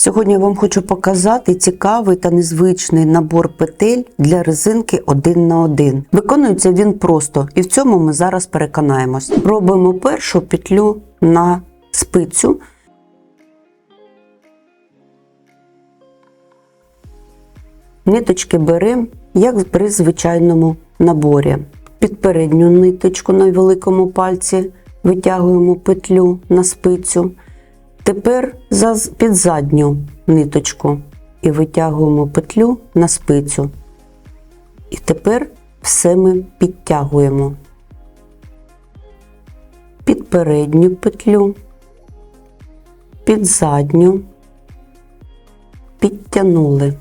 Сьогодні я вам хочу показати цікавий та незвичний набор петель для резинки один на один. Виконується він просто, і в цьому ми зараз переконаємось. Робимо першу петлю на спицю. Ниточки беремо, як при звичайному наборі. Під передню ниточку на великому пальці витягуємо петлю на спицю. Тепер під задню ниточку і витягуємо петлю на спицю. І тепер все ми підтягуємо. Під передню петлю, під задню, підтягнули.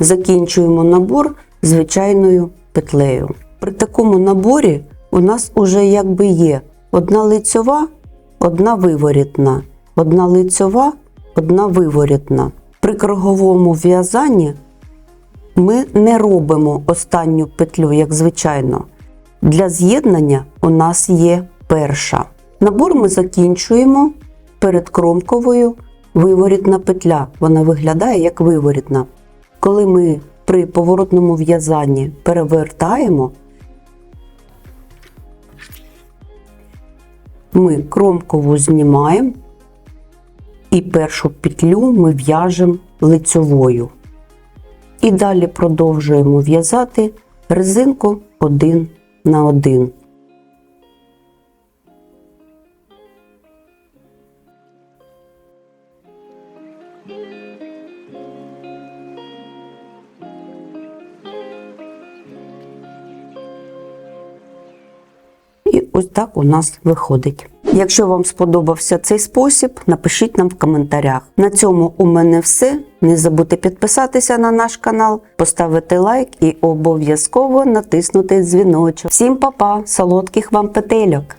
Закінчуємо набор звичайною петлею. При такому наборі у нас уже якби є одна лицьова, одна виворітна, одна лицьова, одна виворітна. При круговому в'язанні ми не робимо останню петлю, як звичайно. Для з'єднання у нас є перша. Набор ми закінчуємо перед кромковою виворітна петля. Вона виглядає як виворітна. Коли ми при поворотному в'язанні перевертаємо, ми кромкову знімаємо і першу петлю ми в'яжемо лицьовою. І далі продовжуємо в'язати резинку один на один. І ось так у нас виходить. Якщо вам сподобався цей спосіб, напишіть нам в коментарях. На цьому у мене все. Не забудьте підписатися на наш канал, поставити лайк і обов'язково натиснути дзвіночок. Всім па-па, солодких вам петельок!